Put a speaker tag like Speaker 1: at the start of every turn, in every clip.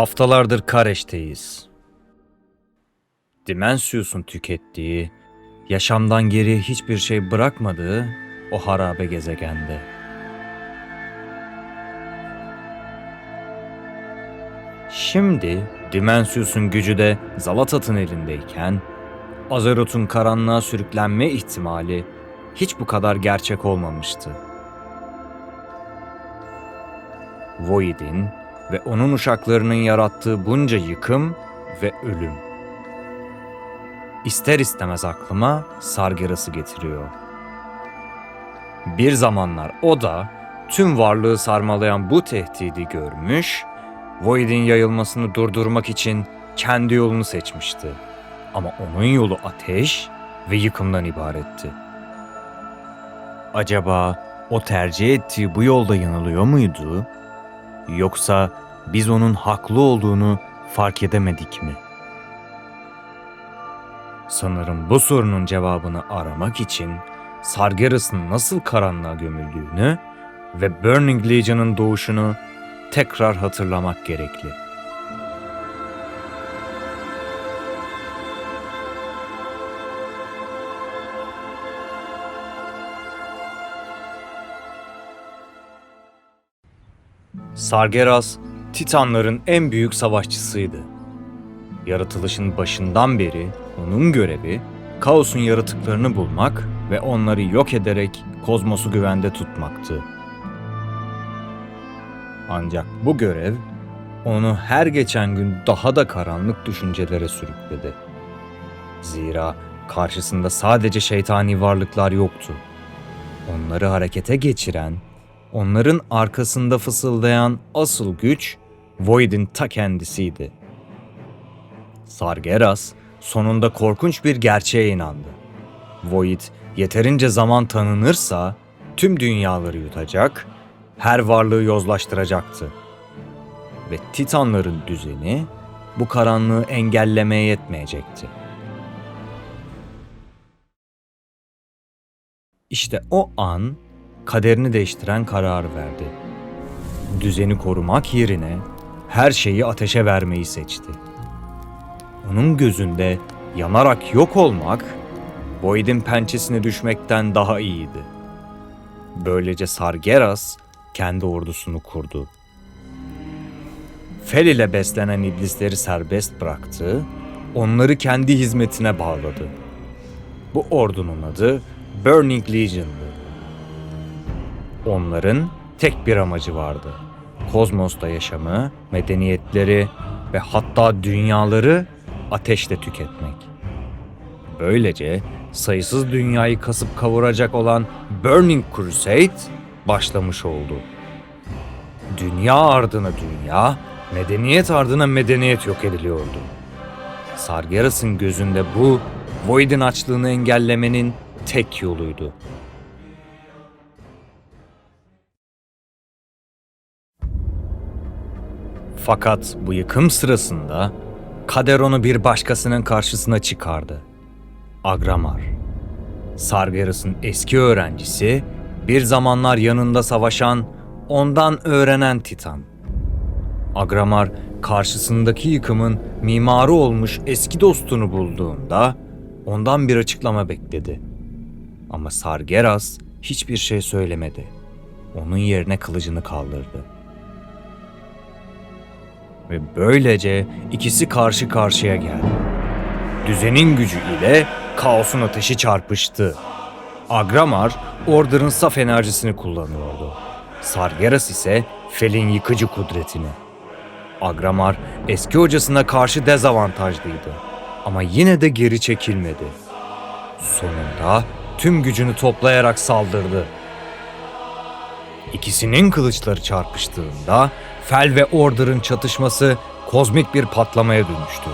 Speaker 1: Haftalardır Kareş'teyiz. Dimensius'un tükettiği, yaşamdan geriye hiçbir şey bırakmadığı o harabe gezegende. Şimdi Dimensius'un gücü de Zalatat'ın elindeyken, Azeroth'un karanlığa sürüklenme ihtimali hiç bu kadar gerçek olmamıştı. Void'in ve onun uşaklarının yarattığı bunca yıkım ve ölüm. İster istemez aklıma Sargeras'ı getiriyor. Bir zamanlar o da tüm varlığı sarmalayan bu tehdidi görmüş, Void'in yayılmasını durdurmak için kendi yolunu seçmişti. Ama onun yolu ateş ve yıkımdan ibaretti. Acaba o tercih ettiği bu yolda yanılıyor muydu? Yoksa biz onun haklı olduğunu fark edemedik mi? Sanırım bu sorunun cevabını aramak için Sargeras'ın nasıl karanlığa gömüldüğünü ve Burning Legion'ın doğuşunu tekrar hatırlamak gerekli. Sargeras, Titanların en büyük savaşçısıydı. Yaratılışın başından beri onun görevi kaosun yaratıklarını bulmak ve onları yok ederek kozmosu güvende tutmaktı. Ancak bu görev onu her geçen gün daha da karanlık düşüncelere sürükledi. Zira karşısında sadece şeytani varlıklar yoktu. Onları harekete geçiren, onların arkasında fısıldayan asıl güç Void'in ta kendisiydi. Sargeras sonunda korkunç bir gerçeğe inandı. Void yeterince zaman tanınırsa tüm dünyaları yutacak, her varlığı yozlaştıracaktı. Ve Titanların düzeni bu karanlığı engellemeye yetmeyecekti. İşte o an kaderini değiştiren karar verdi. Düzeni korumak yerine her şeyi ateşe vermeyi seçti. Onun gözünde yanarak yok olmak, Void'in pençesine düşmekten daha iyiydi. Böylece Sargeras kendi ordusunu kurdu. Fel ile beslenen iblisleri serbest bıraktı, onları kendi hizmetine bağladı. Bu ordunun adı Burning Legion'dı. Onların tek bir amacı vardı. Kozmosta yaşamı, medeniyetleri ve hatta dünyaları ateşle tüketmek. Böylece sayısız dünyayı kasıp kavuracak olan Burning Crusade başlamış oldu. Dünya ardına dünya, medeniyet ardına medeniyet yok ediliyordu. Sargeras'ın gözünde bu, Void'in açlığını engellemenin tek yoluydu. Fakat bu yıkım sırasında kader onu bir başkasının karşısına çıkardı. Agramar. Sargeras'ın eski öğrencisi, bir zamanlar yanında savaşan, ondan öğrenen Titan. Agramar karşısındaki yıkımın mimarı olmuş eski dostunu bulduğunda ondan bir açıklama bekledi. Ama Sargeras hiçbir şey söylemedi. Onun yerine kılıcını kaldırdı. Ve böylece ikisi karşı karşıya geldi. Düzenin gücü ile kaosun ateşi çarpıştı. Agramar, Order'ın saf enerjisini kullanıyordu. Sargeras ise Fel'in yıkıcı kudretini. Agramar eski hocasına karşı dezavantajlıydı. Ama yine de geri çekilmedi. Sonunda tüm gücünü toplayarak saldırdı. İkisinin kılıçları çarpıştığında Fel ve Order'ın çatışması kozmik bir patlamaya dönüştü.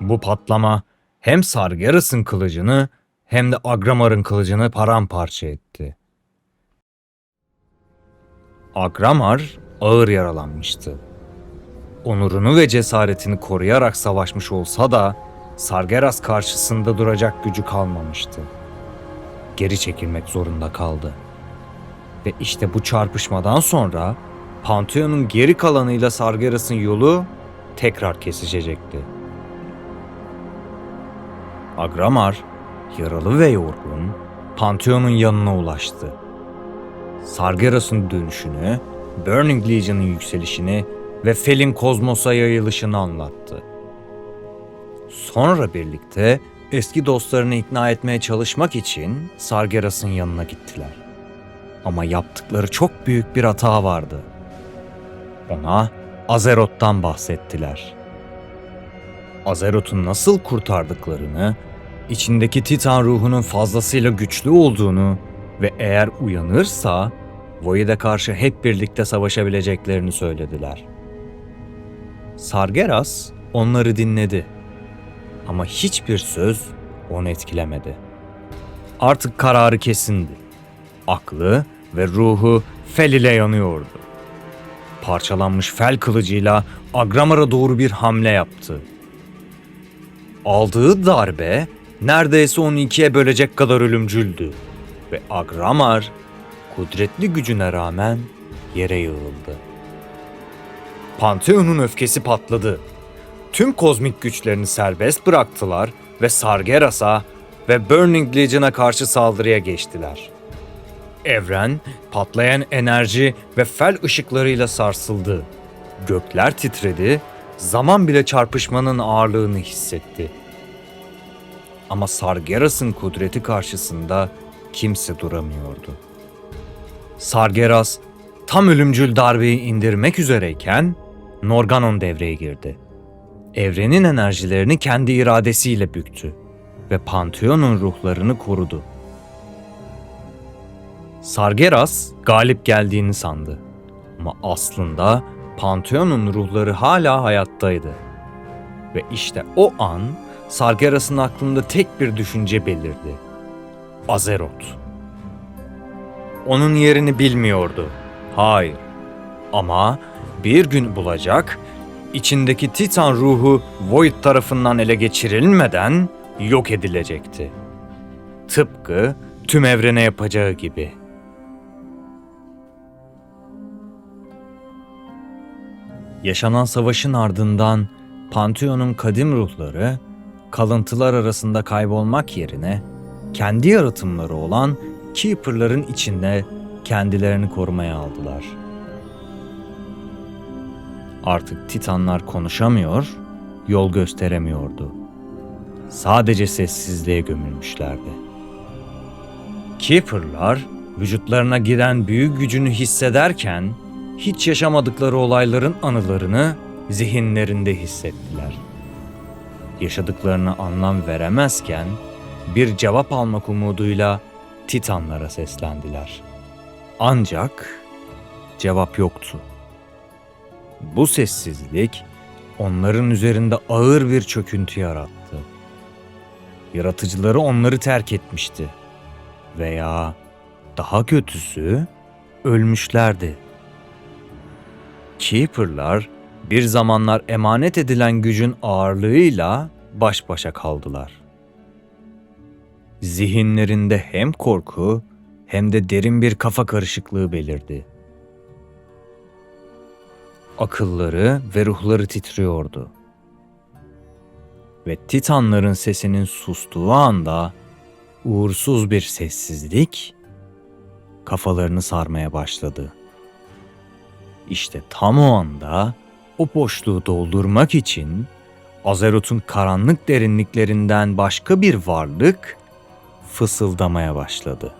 Speaker 1: Bu patlama hem Sargeras'ın kılıcını hem de Agramar'ın kılıcını paramparça etti. Agramar ağır yaralanmıştı. Onurunu ve cesaretini koruyarak savaşmış olsa da Sargeras karşısında duracak gücü kalmamıştı. Geri çekilmek zorunda kaldı. Ve işte bu çarpışmadan sonra Pantheon'un geri kalanıyla Sargeras'ın yolu tekrar kesişecekti. Agramar, yaralı ve yorgun, Pantheon'un yanına ulaştı. Sargeras'ın dönüşünü, Burning Legion'ın yükselişini ve Fel'in kozmosa yayılışını anlattı. Sonra birlikte eski dostlarını ikna etmeye çalışmak için Sargeras'ın yanına gittiler. Ama yaptıkları çok büyük bir hata vardı. Ona Azeroth'tan bahsettiler. Azeroth'u nasıl kurtardıklarını, içindeki Titan ruhunun fazlasıyla güçlü olduğunu ve eğer uyanırsa Void'e karşı hep birlikte savaşabileceklerini söylediler. Sargeras onları dinledi. Ama hiçbir söz onu etkilemedi. Artık kararı kesindi. Aklı ve ruhu Fel ile yanıyordu. Parçalanmış Fel kılıcıyla Agramar'a doğru bir hamle yaptı. Aldığı darbe neredeyse onu ikiye bölecek kadar ölümcüldü ve Agramar kudretli gücüne rağmen yere yığıldı. Pantheon'un öfkesi patladı. Tüm kozmik güçlerini serbest bıraktılar ve Sargeras'a ve Burning Legion'a karşı saldırıya geçtiler. Evren patlayan enerji ve fel ışıklarıyla sarsıldı. Gökler titredi, zaman bile çarpışmanın ağırlığını hissetti. Ama Sargeras'ın kudreti karşısında kimse duramıyordu. Sargeras tam ölümcül darbeyi indirmek üzereyken Norganon devreye girdi. Evrenin enerjilerini kendi iradesiyle büktü ve Pantheon'un ruhlarını korudu. Sargeras galip geldiğini sandı. Ama aslında Pantheon'un ruhları hala hayattaydı. Ve işte o an Sargeras'ın aklında tek bir düşünce belirdi. Azeroth. Onun yerini bilmiyordu. Hayır. Ama bir gün bulacak, içindeki Titan ruhu Void tarafından ele geçirilmeden yok edilecekti. Tıpkı tüm evrene yapacağı gibi. Yaşanan savaşın ardından Pantheon'un kadim ruhları kalıntılar arasında kaybolmak yerine kendi yaratımları olan Keeper'ların içinde kendilerini korumaya aldılar. Artık Titanlar konuşamıyor, yol gösteremiyordu. Sadece sessizliğe gömülmüşlerdi. Keeper'lar vücutlarına giren büyük gücünü hissederken hiç yaşamadıkları olayların anılarını zihinlerinde hissettiler. Yaşadıklarına anlam veremezken bir cevap almak umuduyla Titanlara seslendiler. Ancak cevap yoktu. Bu sessizlik onların üzerinde ağır bir çöküntü yarattı. Yaratıcıları onları terk etmişti. Veya daha kötüsü ölmüşlerdi. Keeper'lar bir zamanlar emanet edilen gücün ağırlığıyla baş başa kaldılar. Zihinlerinde hem korku hem de derin bir kafa karışıklığı belirdi. Akılları ve ruhları titriyordu. Ve Titanların sesinin sustuğu anda uğursuz bir sessizlik kafalarını sarmaya başladı. İşte tam o anda o boşluğu doldurmak için Azeroth'un karanlık derinliklerinden başka bir varlık fısıldamaya başladı.